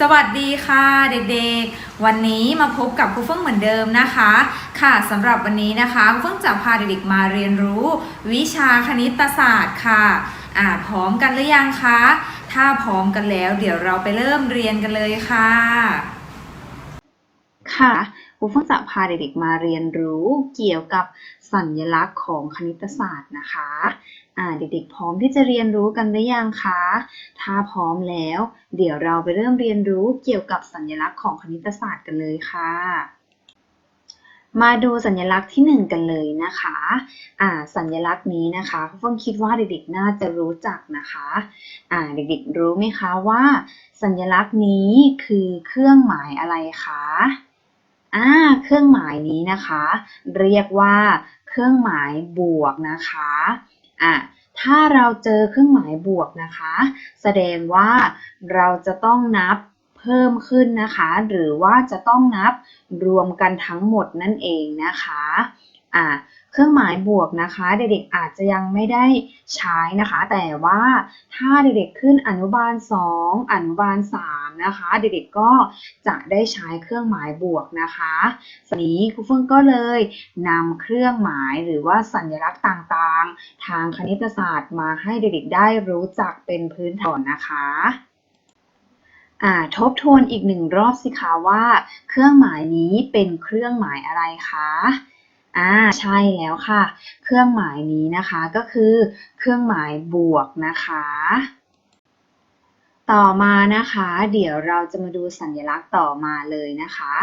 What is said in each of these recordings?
สวัสดีค่ะเด็กๆ วันนี้มาพบกับครูเฟื่งเหมือนเดิมนะคะ ค่ะสำหรับวันนี้นะคะครูเฟื่งจะพาเด็กๆมาเรียนรู้ วิชาคณิตศาสตร์ค่ะอ่าพร้อมกันหรือยังคะถ้าพร้อมกันแล้ว เดี๋ยวเราไปเริ่มเรียนกันเลยค่ะ ค่ะครูเฟื่งจะพาเด็กๆมาเรียนรู้เกี่ยวกับสัญลักษณ์ของคณิตศาสตร์นะคะ เด็กๆ พร้อมที่จะเรียนรู้กันหรือยังคะ ถ้าพร้อมแล้ว เดี๋ยวเราไปเริ่มเรียนรู้เกี่ยวกับสัญลักษณ์ของคณิตศาสตร์กันเลยค่ะ มาดูสัญลักษณ์ที่หนึ่งกันเลยนะคะอ่าสัญลักษณ์นี้นะคะคุณฟงคิดว่าเด็กๆ น่าจะรู้จักนะคะอ่าเด็กๆ รู้ไหมคะว่า สัญลักษณ์นี้คือเครื่องหมายอะไรคะอ่าเครื่องหมายนี้นะคะ เรียกว่า เครื่องหมายบวกนะคะ อะถ้าเราเจอเครื่องหมายบวกนะคะ แสดงว่าเราจะต้องนับเพิ่มขึ้นนะคะ หรือว่าจะต้องนับรวมกันทั้งหมดนั่นเองนะคะอ่า เครื่องหมายบวกนะคะ เด็กๆอาจจะยังไม่ได้ใช้นะคะ แต่ว่าถ้าเด็กๆขึ้นอนุบาล 2 อนุบาล 3 นะคะ เด็กๆก็จะได้ใช้เครื่องหมายบวกนะคะสนี้ครูเฟื่องก็เลยนำเครื่องหมายหรือว่าสัญลักษณ์ต่างๆ ทางคณิตศาสตร์มาให้เด็กๆได้รู้จักเป็นพื้นฐานนะคะอ่าทบทวนอีกหนึ่งรอบสิคะว่า เครื่องหมายนี้เป็นเครื่องหมายอะไรคะ อ่าใช่แล้วค่ะ เครื่องหมายนี้นะคะก็คือเครื่องหมายบวกนะคะ ต่อมานะคะ เดี๋ยวเราจะมาดูสัญลักษณ์ต่อมาเลยนะคะ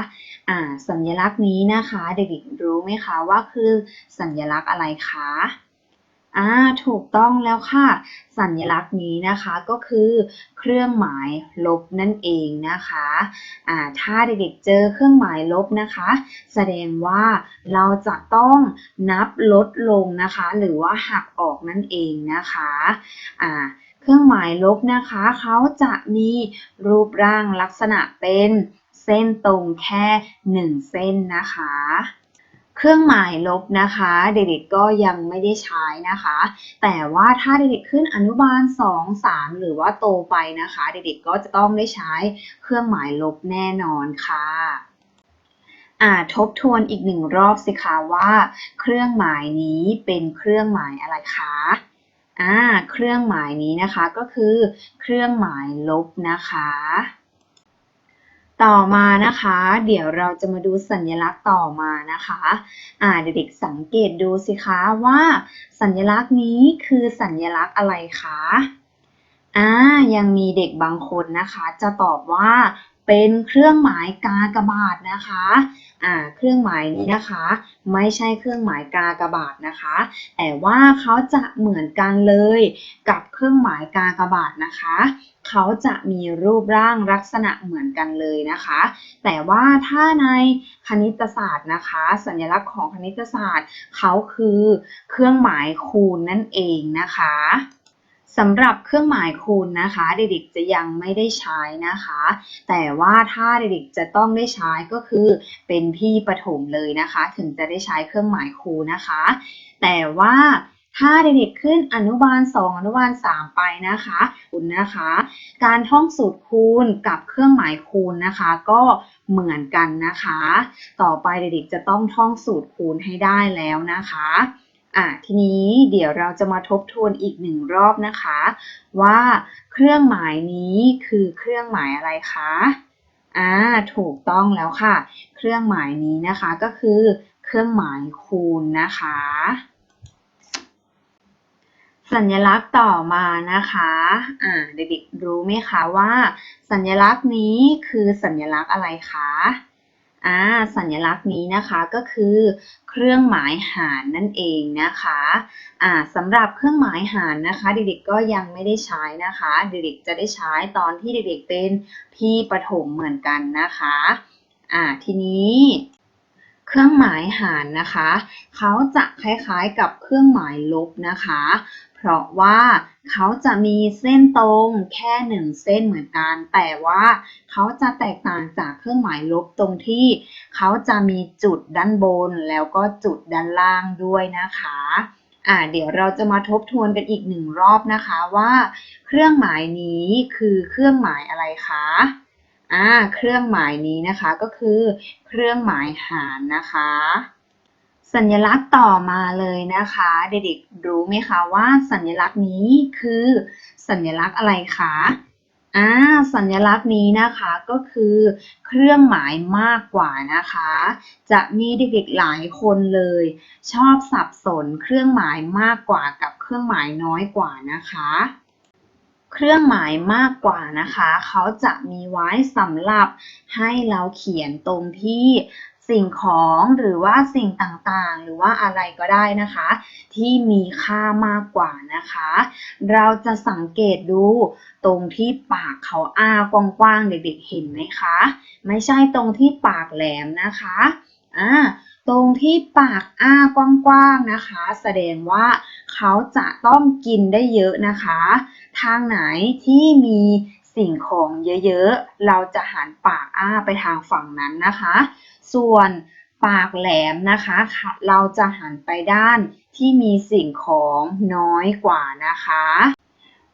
อ่าสัญลักษณ์นี้นะคะ เด็กๆรู้ไหมคะว่าคือสัญลักษณ์อะไรคะ อ่าถูกต้องแล้วค่ะ สัญลักษณ์นี้นะคะก็คือเครื่องหมายลบนั่นเองนะคะอ่าถ้าเด็กๆเจอเครื่องหมายลบนะคะ แสดงว่าเราจะต้องนับลดลงนะคะ หรือว่าหักออกนั่นเองนะคะอ่าเครื่องหมายลบนะคะเขาจะมีรูปร่างลักษณะเป็นเส้นตรงแค่หนึ่งเส้นนะคะ เครื่องหมายลบนะคะ เด็กๆก็ยังไม่ได้ใช้นะคะ แต่ว่าถ้าเด็กๆขึ้นอนุบาล 2 3 หรือว่าโตไปนะคะ เด็กๆก็จะต้องได้ใช้เครื่องหมายลบแน่นอนค่ะอ่าทบทวนอีกหนึ่งรอบสิคะว่า เครื่องหมายนี้เป็นเครื่องหมายอะไรคะอ่าเครื่องหมายนี้นะคะก็คือ เครื่องหมายลบนะคะ ต่อมานะคะ เดี๋ยวเราจะมาดูสัญลักษณ์ต่อมานะคะอ่าเด็กๆสังเกตดูสิคะว่า สัญลักษณ์นี้คือสัญลักษณ์อะไรคะอ่ายังมีเด็กบางคนนะคะ จะตอบว่าเป็นเครื่องหมายกากบาทนะคะ อ่า เครื่องหมายนี้นะคะ ไม่ใช่เครื่องหมายกากบาทนะคะ แต่ว่าเขาจะเหมือนกันเลยกับเครื่องหมายกากบาทนะคะ เขาจะมีรูปร่างลักษณะเหมือนกันเลยนะคะ แต่ว่าถ้าในคณิตศาสตร์นะคะ สัญลักษณ์ของคณิตศาสตร์ เขาคือเครื่องหมายคูณนั่นเองนะคะสำหรับเครื่องหมายคูณนะคะ เด็กๆจะยังไม่ได้ใช้นะคะ แต่ว่าถ้าเด็กๆจะต้องได้ใช้ก็คือเป็นพี่ประถมเลยนะคะ ถึงจะได้ใช้เครื่องหมายคูณนะคะ แต่ว่า ถ้าเด็กๆขึ้นอนุบาล 2 อนุบาล 3 ไปนะคะคุณนะคะ การท่องสูตรคูณกับเครื่องหมายคูณนะคะ ก็เหมือนกันนะคะ ต่อไปเด็กๆจะต้องท่องสูตรคูณให้ได้แล้วนะคะอะทีนี้เดี๋ยวเราจะมาทบทวนอีกหนึ่งรอบนะคะ ว่าเครื่องหมายนี้คือเครื่องหมายอะไรคะอ่าถูกต้องแล้วค่ะ เครื่องหมายนี้นะคะก็คือเครื่องหมายคูณนะคะ สัญลักษณ์ต่อมานะคะอ่าเด็กๆรู้ไหมคะว่า สัญลักษณ์นี้คือสัญลักษณ์อะไรคะอ่าสัญลักษณ์นี้นะคะก็คือเครื่องหมายหารนั่นเองนะคะอ่าสำหรับเครื่องหมายหารนะคะเด็กๆก็ยังไม่ได้ใช้นะคะเด็กๆจะได้ใช้ตอนที่เด็กๆเป็นพี่ประถมเหมือนกันนะคะอ่าทีนี้เคเครื่องหมายหารนะคะ เขาจะคล้ายๆกับเครื่องหมายลบนะคะ เพราะว่าเขาจะมีเส้นตรงแค่หนึ่งเส้นเหมือนกัน แต่ว่าเขาจะแตกต่างจากเครื่องหมายลบตรงที่ เขาจะมีจุดด้านบนแล้วก็จุดด้านล่างด้วยนะคะอ่าเดี๋ยวเราจะมาทบทวนกันอีกหนึ่งรอบนะคะว่า เครื่องหมายนี้คือเครื่องหมายอะไรคะอ่าเครื่องหมายนี้นะคะก็คือ เครื่องหมายหารนะคะ สัญลักษณ์ต่อมาเลยนะคะ เด็กๆรู้ไหมคะว่าสัญลักษณ์นี้คือสัญลักษณ์อะไรคะอ่าสัญลักษณ์นี้นะคะก็คือเครื่องหมายมากกว่านะคะ จะมีเด็กๆหลายคนเลย ชอบสับสนเครื่องหมายมากกว่ากับเครื่องหมายน้อยกว่านะคะ เครื่องหมายมากกว่านะคะ เขาจะมีไว้สำหรับให้เราเขียนตรงที่ สิ่งของหรือว่าสิ่งต่างๆ หรือว่าอะไรก็ได้นะคะ ที่มีค่ามากกว่านะคะ เราจะสังเกตดูตรงที่ปากเขาอ้ากว้างๆเด็กๆเห็นไหมคะ ไม่ใช่ตรงที่ปากแหลมนะคะอ่าตรงที่ปากอ้ากว้างๆนะคะ แสดงว่าเขาจะต้องกินได้เยอะนะคะ ทางไหนที่มี สิ่งของเยอะๆ เราจะหันปากอ้าไปทางฝั่งนั้นนะคะ ส่วนปากแหลมนะคะ เราจะหันไปด้านที่มีสิ่งของน้อยกว่านะคะ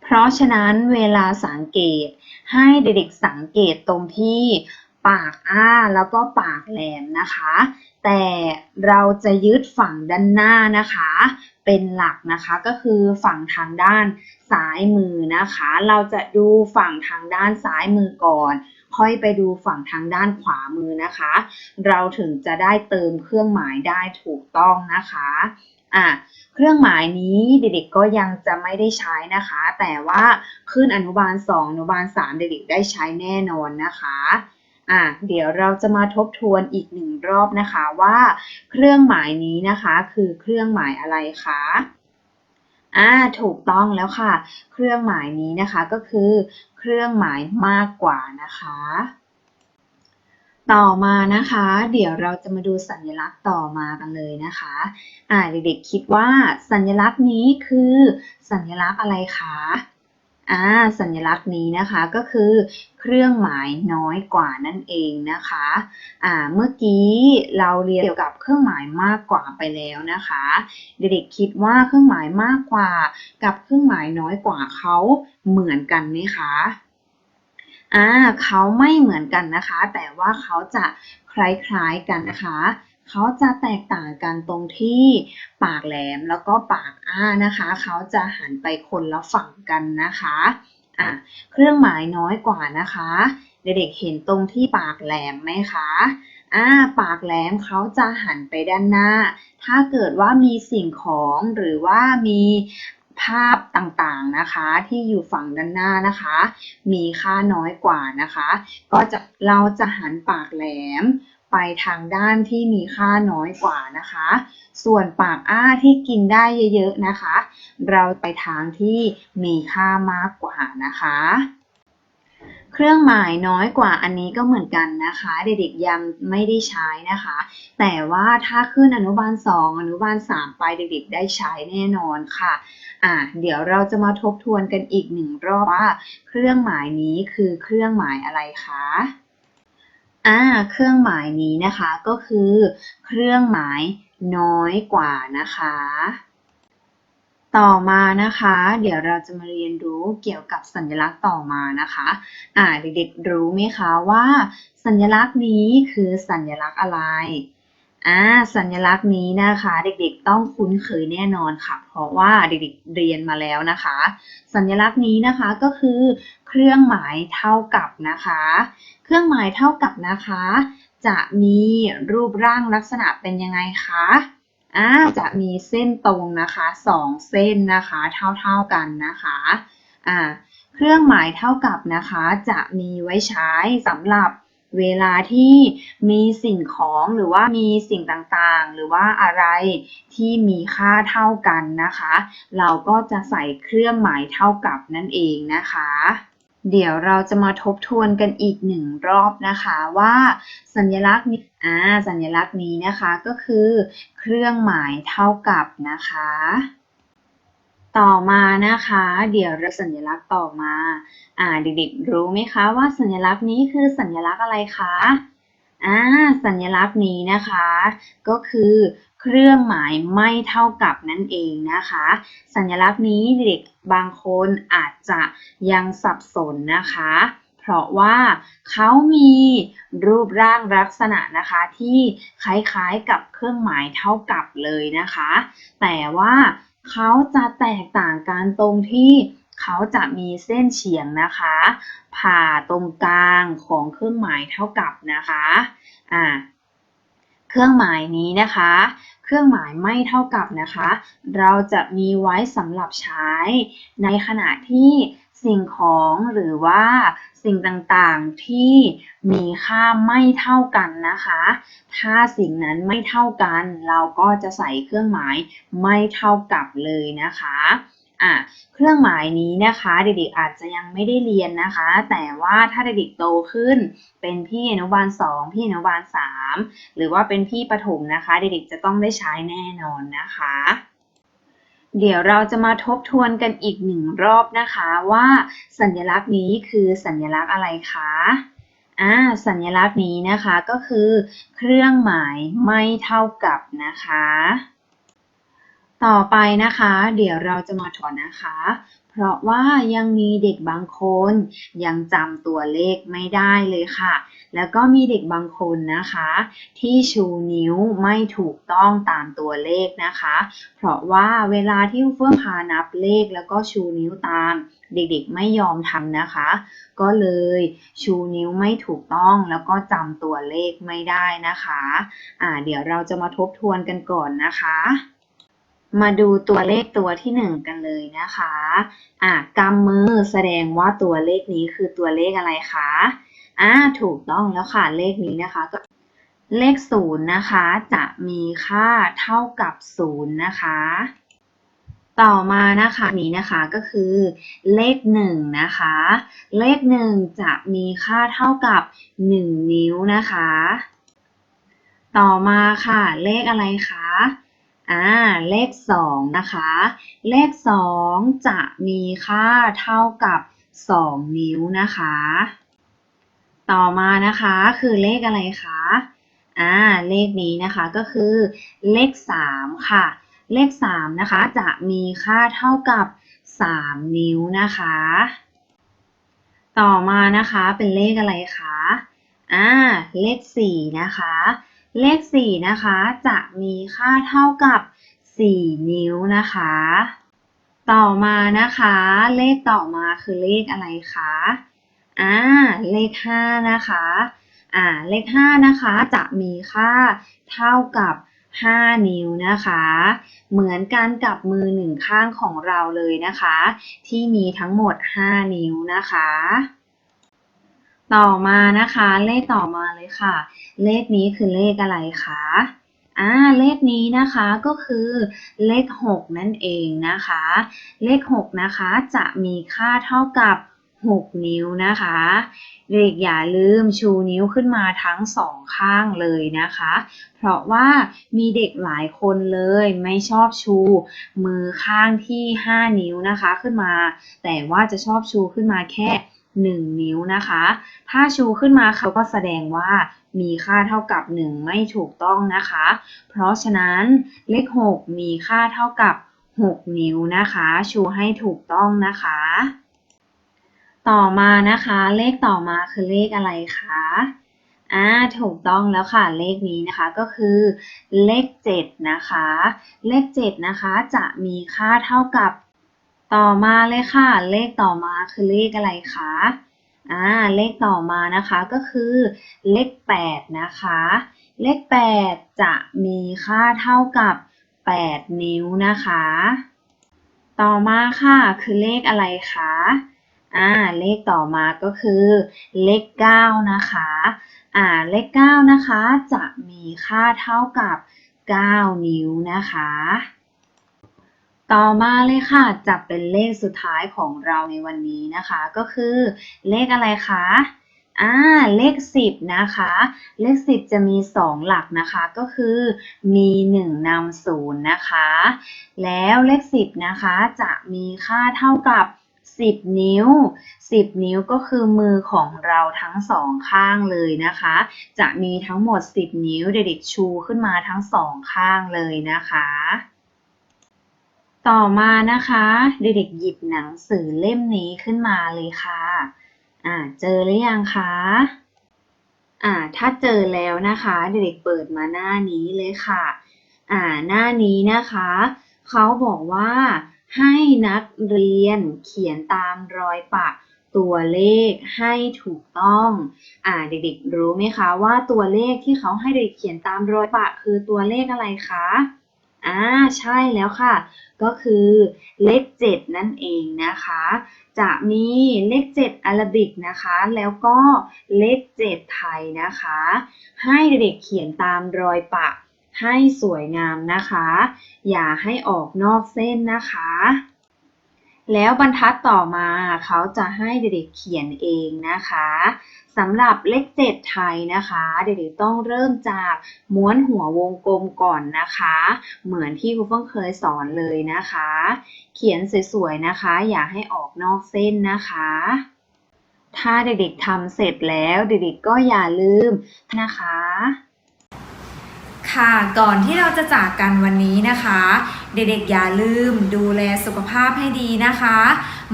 เพราะฉะนั้นเวลาสังเกตให้เด็กๆสังเกตตรงที่ปากอ้าแล้วก็ปากแหลมนะคะ แต่เราจะยึดฝั่งด้านหน้านะคะ เป็นหลักนะคะก็คือฝั่งทางด้านซ้ายมือนะคะ เราจะดูฝั่งทางด้านซ้ายมือก่อน ค่อยไปดูฝั่งทางด้านขวามือนะคะ เราถึงจะได้เติมเครื่องหมายได้ถูกต้องนะคะอะเครื่องหมายนี้เด็กๆก็ยังจะไม่ได้ใช้นะคะ แต่ว่าขึ้นอนุบาล 2 อนุบาล 3 เด็กๆได้ใช้แน่นอนนะคะ อะเดี๋ยวเราจะมาทบทวนอีกหนึ่งรอบนะคะว่า เครื่องหมายนี้นะคะคือเครื่องหมายอะไรคะอ่าถูกต้องแล้วค่ะ เครื่องหมายนี้นะคะก็คือ เครื่องหมายมากกว่านะคะ ต่อมานะคะ เดี๋ยวเราจะมาดูสัญลักษณ์ต่อมากันเลยนะคะอ่าเด็กๆคิดว่าสัญลักษณ์นี้คือ สัญลักษณ์อะไรคะ อ่าสัญลักษณ์นี้นะคะก็คือเครื่องหมายน้อยกว่านั่นเองนะคะอ่าเมื่อกี้เราเรียนเกี่ยวกับเครื่องหมายมากกว่าไปแล้วนะคะ เด็กๆคิดว่าเครื่องหมายมากกว่า กับเครื่องหมายน้อยกว่าเขาเหมือนกันไหมคะอ่าเขาไม่เหมือนกันนะคะ แต่ว่าเขาจะคล้ายๆกันนะคะ เขาจะแตกต่างกันตรงที่ปากแหลมแล้วก็ปากอ้านะคะ เขาจะหันไปคนละฝั่งกันนะคะอะเครื่องหมายน้อยกว่านะคะเด็กๆเห็นตรงที่ปากแหลมไหมคะอ่าปากแหลมเขาจะหันไปด้านหน้า ถ้าเกิดว่ามีสิ่งของหรือว่ามีภาพต่างๆนะคะที่อยู่ฝั่งด้านหน้านะคะ มีค่าน้อยกว่านะคะ ก็จะเราจะหันปากแหลม ไปทางด้านที่มีค่าน้อยกว่านะคะ ส่วนปากอ้าที่กินได้เยอะๆนะคะ เราไปทางที่มีค่ามากกว่านะคะ เครื่องหมายน้อยกว่าอันนี้ก็เหมือนกันนะคะ เด็กๆยังไม่ได้ใช้นะคะ แต่ว่าถ้าขึ้นอนุบาล 2 อนุบาล 3 ไปเด็กๆ ได้ใช้แน่นอนค่ะอะเดี๋ยวเราจะมาทบทวนกันอีกหนึ่งรอบว่า เครื่องหมายนี้คือเครื่องหมายอะไรคะ อ่าเครื่องหมายนี้นะคะก็คือ เครื่องหมายน้อยกว่านะคะ ต่อมานะคะ เดี๋ยวเราจะมาเรียนรู้เกี่ยวกับสัญลักษณ์ต่อมานะคะอ่าเด็กๆรู้ไหมคะว่า สัญลักษณ์นี้คือสัญลักษณ์อะไรอ่าสัญลักษณ์นี้นะคะ เด็กๆต้องคุ้นเคยแน่นอนค่ะ เพราะว่าเด็กๆเรียนมาแล้วนะคะ สัญลักษณ์นี้นะคะก็คือ เครื่องหมายเท่ากับนะคะ เครื่องหมายเท่ากับนะคะ จะมีรูปร่างลักษณะเป็นยังไงคะอ่าจะมีเส้นตรงนะคะสองเส้นนะคะเท่าๆกันนะคะอ่าเครื่องหมายเท่ากับนะคะ จะมีไว้ใช้สำหรับเวลาที่มีสิ่งของหรือว่ามีสิ่งต่างๆ หรือว่าอะไรที่มีค่าเท่ากันนะคะ เราก็จะใส่เครื่องหมายเท่ากับนั่นเองนะคะ เดี๋ยวเราจะมาทบทวนกันอีกหนึ่งรอบนะคะว่าสัญลักษณ์นี้อ่าสัญลักษณ์นี้นะคะก็คือ เครื่องหมายเท่ากับนะคะ ต่อมานะคะ เดี๋ยวเราสัญลักษณ์ต่อมาอ่าเด็กๆรู้ไหมคะว่าสัญลักษณ์นี้คือสัญลักษณ์อะไรคะอ่าสัญลักษณ์นี้นะคะ ก็คือ เครื่องหมายไม่เท่ากับนั่นเองนะคะ สัญลักษณ์นี้เด็กบางคนอาจจะยังสับสนนะคะ เพราะว่าเขามีรูปร่างลักษณะนะคะที่คล้ายๆกับเครื่องหมายเท่ากับเลยนะคะ แต่ว่าเขาจะแตกต่างกันตรงที่เขาจะมีเส้นเฉียงนะคะ ผ่าตรงกลางของเครื่องหมายเท่ากับนะคะ อ่า เครื่องหมายนี้นะคะ เครื่องหมายไม่เท่ากับนะคะ เราจะมีไว้สำหรับใช้ ในขณะที่สิ่งของหรือว่าสิ่งต่างๆที่มีค่าไม่เท่ากันนะคะ ถ้าสิ่งนั้นไม่เท่ากัน เราก็จะใส่เครื่องหมายไม่เท่ากับเลยนะคะ อะเครื่องหมายนี้นะคะเด็กๆอาจจะยังไม่ได้เรียนนะคะ แต่ว่าถ้าเด็กๆโตขึ้น เป็นพี่อนุบาล 2 พี่อนุบาล 3 หรือว่าเป็นพี่ประถมนะคะ เด็กๆจะต้องได้ใช้แน่นอนนะคะ เดี๋ยวเราจะมาทบทวนกันอีกหนึ่งรอบนะคะว่าสัญลักษณ์นี้คือสัญลักษณ์อะไรคะอ่าสัญลักษณ์นี้นะคะก็คือ เครื่องหมายไม่เท่ากับนะคะ ต่อไปนะคะ เดี๋ยวเราจะมาถอนนะคะ เพราะว่ายังมีเด็กบางคน ยังจำตัวเลขไม่ได้เลยค่ะ แล้วก็มีเด็กบางคนนะคะ ที่ชูนิ้วไม่ถูกต้องตามตัวเลขนะคะ เพราะว่าเวลาที่เฟื่องพานับเลขแล้วก็ชูนิ้วตาม เด็กๆไม่ยอมทำนะคะ ก็เลยชูนิ้วไม่ถูกต้องแล้วก็จำตัวเลขไม่ได้นะคะ อ่า เดี๋ยวเราจะมาทบทวนกันก่อนนะคะ มาดูตัวเลขตัวที่หนึ่งกันเลยนะคะอะกำมือแสดงว่าตัวเลขนี้คือตัวเลขอะไรคะอ่าถูกต้องแล้วค่ะเลขนี้นะคะก็เลขศูนย์นะคะจะมีค่าเท่ากับศูนย์นะคะ ต่อมานะคะนี้นะคะก็คือเลขหนึ่งนะคะ เลขหนึ่งจะมีค่าเท่ากับหนึ่งนิ้วนะคะ ต่อมาค่ะเลขอะไรคะ อ่าเลขสองนะคะ เลขสองจะมีค่าเท่ากับสองนิ้วนะคะ ต่อมานะคะคือเลขอะไรคะอ่าเลขนี้นะคะก็คือเลขสามค่ะ เลขสามนะคะ จะมีค่าเท่ากับสามนิ้วนะคะ ต่อมานะคะเป็นเลขอะไรคะอ่าเลขสี่นะคะ เลขสี่นะคะ จะมีค่าเท่ากับสี่นิ้วนะคะ ต่อมานะคะ เลขต่อมาคือเลขอะไรคะอ่าเลขห้านะคะอ่าเลขห้านะคะจะมีค่าเท่ากับ 5 นิ้วนะคะ เหมือนกันกับมือหนึ่งข้างของเราเลยนะคะ ที่มีทั้งหมด 5 นิ้วนะคะ ต่อมานะคะ เลขต่อมาเลยค่ะ เลขนี้คือเลขอะไรคะอ่าเลขนี้นะคะก็คือเลข 6 นั่นเองนะคะ เลข 6 นะคะจะมีค่าเท่ากับ 6 นิ้วนะคะเด็กอย่าลืมชูนิ้วขึ้นมาทั้งสองข้างเลยนะคะ เพราะว่ามีเด็กหลายคนเลยไม่ชอบชูมือข้างที่ 5 นิ้วนะคะขึ้นมา แต่ว่าจะชอบชูขึ้นมาแค่ 1 นิ้วนะคะ ถ้าชูขึ้นมาเขาก็แสดงว่ามีค่าเท่ากับ 1 ไม่ถูกต้องนะคะ เพราะฉะนั้นเลข 6 มีค่าเท่ากับ 6 นิ้วนะคะ ชูให้ถูกต้องนะคะ ต่อมานะคะ เลขต่อมาคือเลขอะไรคะอ่าถูกต้องแล้วค่ะเลขนี้นะคะก็คือเลข 7 นะคะ เลข 7 นะคะ จะมีค่าเท่ากับ ต่อมาเลยค่ะ เลขต่อมาคือเลขอะไรคะอ่าเลขต่อมานะคะก็คือเลข 8 นะคะ เลข 8 จะมีค่าเท่ากับ 8 นิ้วนะคะ ต่อมาค่ะคือเลขอะไรคะอ่าเลขต่อมาก็คือเลข 9 นะคะอ่าเลข 9 นะคะ จะมีค่าเท่ากับ 9 นิ้วนะคะ ต่อมาเลยค่ะจะเป็นเลขสุดท้ายของเราในวันนี้นะคะ ก็คือเลขอะไรคะอ่าเลข 10 นะคะ เลข 10 จะมี 2 หลักนะคะก็คือมี 1นำศูนย์นะคะ แล้วเลข 10 นะคะจะมีค่าเท่ากับ 10 นิ้ว 10 นิ้วก็คือมือของเราทั้งสองข้างเลยนะคะ จะมีทั้งหมด 10 นิ้วเด็กๆชูขึ้นมาทั้งสองข้างเลยนะคะ ต่อมานะคะ เด็กๆหยิบหนังสือเล่มนี้ขึ้นมาเลยค่ะ อ่าเจอหรือยังคะอ่าถ้าเจอแล้วนะคะ เด็กๆเปิดมาหน้านี้เลยค่ะ อ่าหน้านี้นะคะเขาบอกว่าให้นักเรียนเขียนตามรอยปะตัวเลขให้ถูกต้อง อ่าเด็กๆรู้ไหมคะว่าตัวเลขที่เขาให้เด็กเขียนตามรอยปะคือตัวเลขอะไรคะ อ่าใช่แล้วค่ะ ก็คือเลข 7 นั่นเองนะคะ จะมีเลข 7อาราบิกนะคะ แล้วก็เลข 7 ไทยนะคะ ให้เด็กๆเขียนตามรอยปะให้สวยงามนะคะ อย่าให้ออกนอกเส้นนะคะ แล้วบรรทัดต่อมาเขาจะให้เด็กๆเขียนเองนะคะ สำหรับเลขเจ็ดไทยนะคะ เด็กๆต้องเริ่มจากม้วนหัววงกลมก่อนนะคะ เหมือนที่ครูเพิ่งเคยสอนเลยนะคะ เขียนสวยๆนะคะ อย่าให้ออกนอกเส้นนะคะถ้าเด็กๆทำเสร็จแล้ว เด็กๆก็อย่าลืมนะคะ ค่ะก่อนที่เราจะจากกันวันนี้นะคะ เด็กๆอย่าลืมดูแลสุขภาพให้ดีนะคะ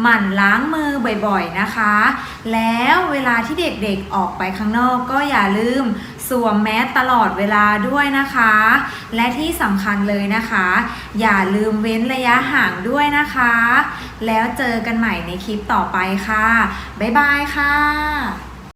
หมั่นล้างมือบ่อยๆนะคะ แล้วเวลาที่เด็กๆออกไปข้างนอกก็อย่าลืมสวมแมสตลอดเวลาด้วยนะคะ และที่สำคัญเลยนะคะ อย่าลืมเว้นระยะห่างด้วยนะคะ แล้วเจอกันใหม่ในคลิปต่อไปค่ะ บ๊ายบายค่ะ